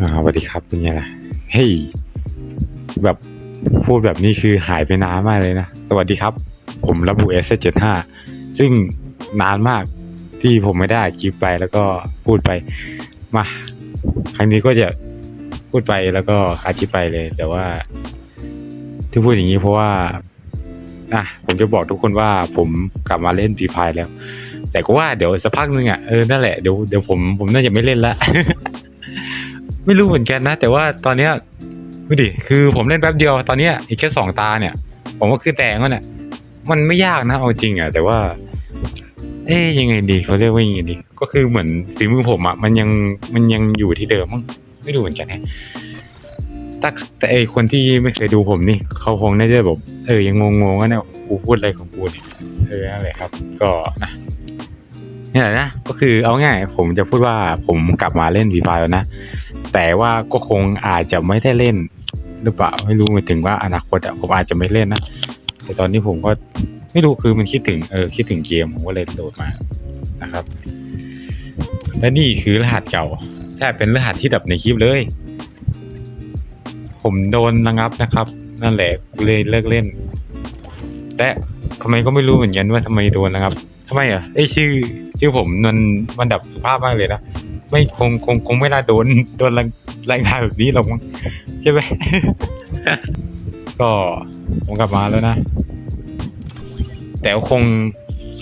อ่าสวัสดีครับเป็นไงล่ะเฮ้ยแบบพูดแบบนี้คือหายไปนานมากเลยนะ สวัสดีครับ ผมระบุ S 7 5ซึ่งนานมากที่ผมไม่ได้อัดคลิปไปแล้วก็พูดไปมา ครั้งนี้ก็จะพูดไปแล้วก็อัดคลิปไปเลย แต่ว่า ที่พูดอย่างนี้เพราะว่าอะผมจะบอกทุกคนว่าผมกลับมาเล่นฟรีไฟแล้ว แต่ก็ว่าเดี๋ยวสักพักนึงอะเออนั่นแหละเดี๋ยวเดี๋ยวผมผมน่าจะไม่เล่นละ ไม่รู้เหมือนกันนะ แต่ว่าตอนเนี้ยดูดิคือผมเล่นแป๊บเดียวตอนเนี้ยอีกแค่สองตาเนี่ย ผมก็คือแตงแล้วเนี่ยมันไม่ยากนะเอาจริงอะแต่ว่า เอ๊ยยังไงดีเขาเรียกว่ายังไงดี ก็คือเหมือนฝีมือผมอะมันยังมันยังอยู่ที่เดิมมั้งไม่รู้เหมือนกันนะแต่แต่ไอคนที่ไม่เคยดูผมนี่เขาคงน่าจะแบบเออยังงงๆว่าเนี่ยกูพูดอะไรของกูเนี่ยเออนั่นแหละครับ ก็นะนี่แหละนะก็คือเอาง่ายผมจะพูดว่าผมกลับมาเล่นวีไฟแล้วนะ แต่ว่าก็คงอาจจะไม่ได้เล่น หรือเปล่าไม่รู้หมายถึงว่าอนาคตอะผมอาจจะไม่เล่นนะแต่ตอนนี้ผมก็ไม่รู้คือมันคิดถึงเออคิดถึงเกมผมก็เลยโหลดมานะครับและนี่คือรหัสเก่าแทบเป็นรหัสที่ดับในคลิปเลย ผมโดนระงับนะครับ นั่นแหละเลยเลิกเล่น แต่ทำไมก็ไม่รู้เหมือนกันว่าทำไมโดนนะครับทำไมอะไอชื่อชื่อผมมันมันดับสุภาพมากเลยนะ ไม่คงคงคงไม่น่าโดนโดนแรังรายงานแบบนี้หรอกมั้งใช่ไหม ก็ผมกลับมาแล้วนะ แต่คง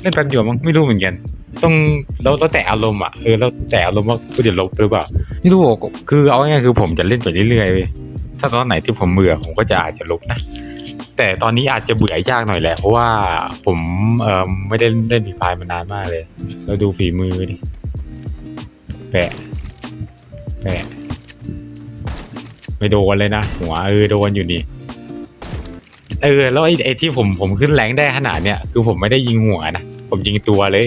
เล่นแป๊บเดียวมั้งไม่รู้เหมือนกัน ต้องแล้วแล้วแต่อารมณ์อะเออแล้วแต่อารมณ์ว่ากูจะลบหรือเปล่าไม่รู้อะคือเอาง่ายๆคือผมจะเล่นไปเรื่อยๆเว้ยถ้าตอนไหนที่ผมเบื่อผมก็จะอาจจะลบนะแต่ตอนนี้อาจจะเบื่อยากหน่อยแหละเพราะว่าผมเออไม่ได้เล่นฝีพายมานานมากเลย เราดูฝีมือดิ แปะ แปะ ไม่โดนเลยนะ หัวเออโดนอยู่นี่เออแล้วไอ้ไอ้ที่ผมผมขึ้นแรงได้ขนาดเนี้ยคือผมไม่ได้ยิงหัวนะ ผมยิงตัวเลย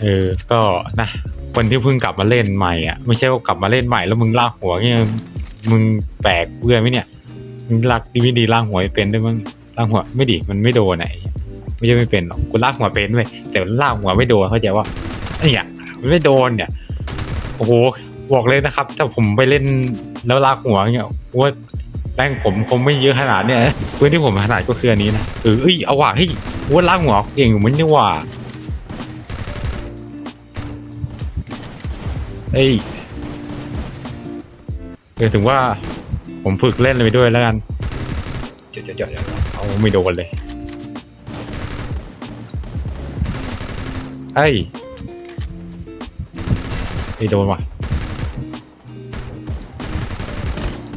เออ ก็นะคนที่เพิ่งกลับมาเล่นใหม่อะไม่ใช่ว่ากลับมาเล่นใหม่แล้วมึงลากหัวเงี้ยมึงแปลกเพื่อนไหมเนี่ยมึงลากดีไม่ดีลากหัวไม่เป็นด้วยมึงลากหัวไม่ดีมันไม่โดนไหนไม่ใช่ไม่เป็นหรอกกูลากหัวเป็นเว้ยแต่ลากหัวไม่โดนเข้าใจว่าไอ้เนี่ย ไม่โดนเนี่ย โอ้โหบอกเลยนะครับ ถ้าผมไปเล่นแล้วลากหัวเงี้ยว่าแรงผมคงไม่เยอะขนาดเนี้ยพื้นที่ผมขนาดก็คืออันนี้นะเออเอ้ยเอาว่ะเฮ้ยว่าลางหัวเก่งอยู่เหมือนนี่ว่าเอ้ยเออถึงว่าผมฝึกเล่นไปด้วยแล้วกันเดี๋ยวเดี๋ยวเดี๋ยวเดี๋ยวเอาไม่โดนเลยเฮ้ย ไม่โดนว่ะ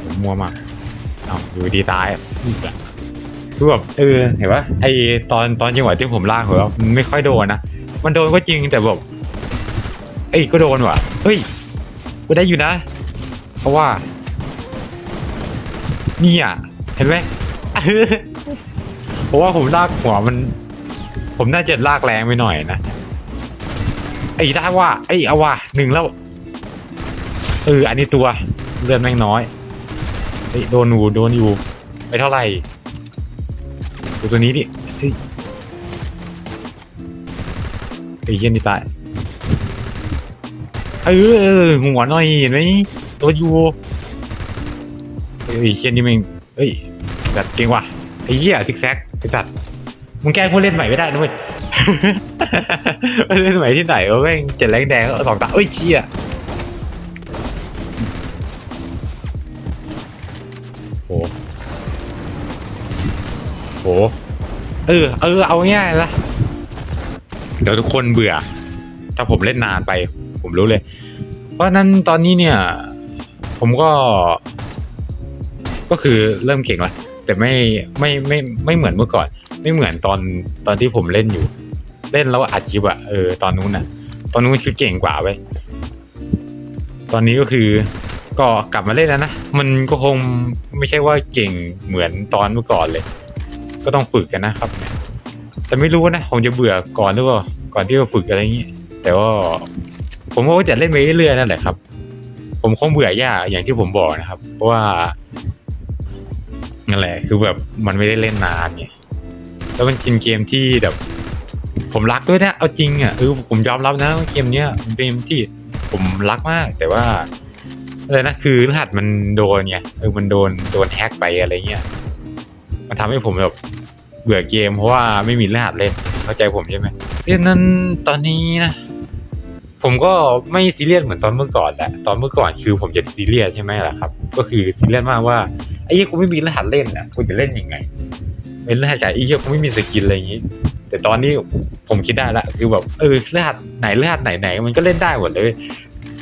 ผมมัวมากเอาอยู่ดีตายอะคือแบบเออเห็นปะไอตอนตอนจังหวะที่ผมลากหัวมันไม่ค่อยโดนนะมันโดนก็จริงแต่แบบเอ้ยก็โดนว่ะเฮ้ยก็ได้อยู่นะ เพราะว่านี่อะเห็นไหมเพราะว่าผมลากหัวมัน ผมน่าจะลากแรงไปหน่อยนะ อ้ยได้ว่าไอ้ยเอาว่าหนึ่งแล้วเอออันนี้ตัวเลือดแม่งน้อยเฮ้ยโดนอยู่โดนอยู่ไปเท่าไหร่ดูตัวนี้ดิเฮ้ยไอ้เหี้ยนี่ตายเออเออหัวหน่อยเห็นไหมโดนอยู่เฮ้ยไอ้เหี้ยนี่มึงเฮ้ยจัดเก่งว่ะไอ้เหี้ยซิกแซกไอ้จัดมึงแก้ผู้เล่นใหม่ไม่ได้นะเว้ย เล่นใหมที่ไหนวะแม่งเจ็ดแรงแดงสองตาเอ้ยเชี่ยโหโหเออ เออ เอาง่ายละ เดี๋ยวทุกคนเบื่อ ถ้าผมเล่นนานไป ผมรู้เลย เพราะนั้นตอนนี้เนี่ย ผมก็ ก็คือเริ่มเก่งล้วแต่ไม่ไม่ไม่ไม่เหมือนเมื่อก่อน ไม่เหมือนตอนตอนที่ผมเล่นอยู่ เล่นแล้วอัดคลิปอะเออตอนนู้นอะตอนนู้นคือเก่งกว่าเว้ยตอนนี้ก็คือก็กลับมาเล่นแล้วนะ มันก็คงไม่ใช่ว่าเก่งเหมือนตอนเมื่อก่อนเลย ก็ต้องฝึกกันนะครับ แต่ไม่รู้นะผมจะเบื่อก่อนหรือเปล่าก่อนที่จะฝึกอะไรอย่างนี้แต่ว่าผมก็จะเล่นไปเรื่อยๆนั่นแหละครับ ผมคงเบื่อยากอย่างที่ผมบอกนะครับ เพราะว่านั่นแหละคือแบบมันไม่ได้เล่นนานไงแล้วมันเป็นเกมที่แบบ ผมรักด้วยนะเอาจริงอะเออผมยอมรับนะเกมเนี้ยมันเป็นเกมที่ผมรักมาก แต่ว่าเลยนะคือรหัสมันโดนไงเออมันโดนโดนแฮกไปอะไรเงี้ยมันทำให้ผมแบบเบื่อเกมเพราะว่าไม่มีรหัสเล่นเข้าใจผมใช่ไหมเรื่องนั้นตอนนี้นะผมก็ไม่ซีเรียสเหมือนตอนเมื่อก่อนแหละตอนเมื่อก่อนคือผมจะซีเรียสใช่ไหมล่ะครับ ก็คือซีเรียสมากว่าไอ้เหี้ยกูไม่มีรหัสเล่นอะกูจะเล่นยังไงเป็นรหัสจากไอ้เหี้ยกูไม่มีสกินอะไรอย่างงี้ แต่ตอนนี้ผมคิดได้ละคือแบบเออรหัสไหนรหัสไหนไหนมันก็เล่นได้หมดเลย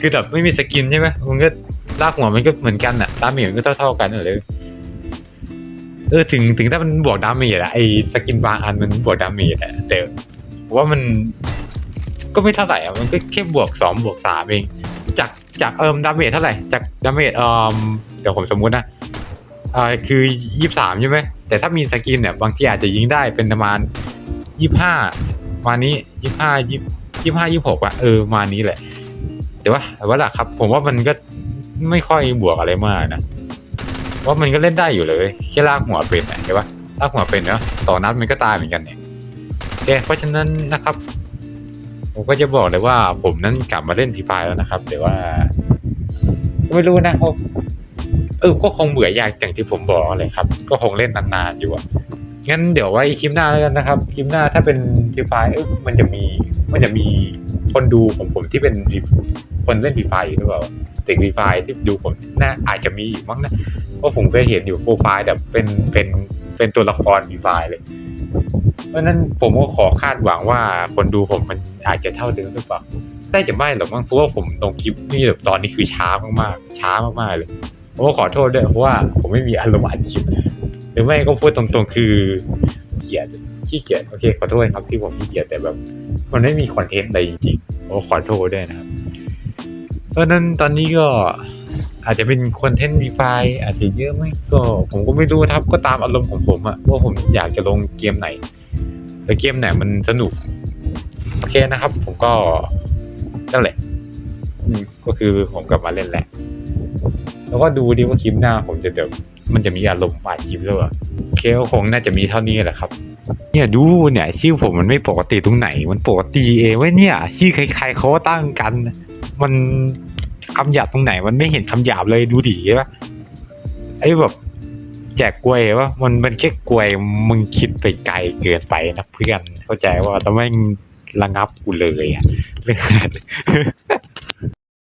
คือแบบไม่มีสกินใช่ไหมมันก็ลากหัวมันก็เหมือนกันอะดาเมจมันก็เท่าๆกันเลยเออถึงถึงถ้ามันบวกดาเมจอะไอสกินบางอันมันบวกดาเมจอะแต่ว่ามันก็ไม่เท่าไหร่อะมันก็แค่บวกสองบวกสามเอง จากจากเอิมดาเมจเท่าไหร่จากดาเมจเอิมเดี๋ยวผมสมมุตินะอ่าคือยี่สามใช่ไหมแต่ถ้ามีสกินเนี่ยบางทีอาจจะยิงได้เป็นประมาณ ยี่ห้ามานี้ยี่ห้ายี่ยี่ห้ายี่หกอะเออมานี้แหละแต่ว่าแต่ว่าล่ะครับ ผมว่ามันก็ไม่ค่อยบวกอะไรมากนะเพรามันก็เล่นได้อยู่เลยแค่ลากหัวเป็นนะใช่ปะลากหัวเป็นเนาะต่อนัดมันก็ตายเหมือนกันเนี่ยโอเคเพราะฉะนั้นนะครับ ผมก็จะบอกเลยว่า ผมนั้นกลับมาเล่นพีพายแล้วนะครับ แต่ว่าไม่รู้นะเพราะเออก็คงเบื่อยากอย่างที่ผมบอกเลยครับ ก็คงเล่นนานๆอยู่อะ งั้นเดี๋ยวไว้คลิปหน้าแล้วกันนะครับ คลิปหน้าถ้าเป็นพีพายเออมันจะมีมันจะมีคนดูของผมที่เป็นคนเล่นฟรีไฟหรือเปล่าเด็กฟรีไฟที่ดูผมน่าอาจจะมีมั้งนะเพราะผมเคยเห็นอยู่โปรไฟล์แบบเป็นเป็นเป็นตัวละครฟรีไฟเลย เพราะนั้นผมก็ขอคาดหวังว่าคนดูผมมันอาจจะเท่าเดิมหรือเปล่าได้จะไม่หรอกมั้งเพราะว่าผมลงคลิปนี่แบบตอนนี้คือช้ามากๆ ช้ามากๆเลยผมก็ขอโทษด้วยเพราะว่าผมไม่มีอารมณ์อัดคลิป รือไม่ก็พูดตรงๆ คือเกียดขี้เกียจโอเคขอโทษครับที่ผมขี้เกียจแต่แบบ มันไม่มีคอนเทนต์อะไรจริงๆผมก็ขอโทษด้วยนะครับเพราะนั้นตอนนี้ก็อาจจะเป็นคอนเทนต์วีไฟอาจจะเยอะไหมก็ ผมก็ไม่รู้ครับก็ตามอารมณ์ของผมอะว่าผมอยากจะลงเกมไหนแต่เกมไหนมันสนุก โอเคนะครับ ผมก็นั่นแหละก็คือผมกลับมาเล่นแหละ แล้วก็ดูดิว่าคลิปหน้าผมจะแบบมันจะมีอารมณ์ป่าคลิปหรือเปล่าเคก็คงน่าจะมีเท่านี้แหละครับ เนี่ยดูเนี่ยชื่อผมมันไม่ปกติตรงไหน มันปกติเองเว้ยเนี่ย ชื่อใครๆเขาก็ตั้งกัน มันคำหยาบตรงไหน มันไม่เห็นคำหยาบเลยดูดิใช่ปะไอ้แบบแจกกล้วยว่า มันเป็นแค่กล้วยมึงคิดไปไกลเกินไปนะเพื่อน เข้าใจว่าต้องไม่ระงับกูเลยอะ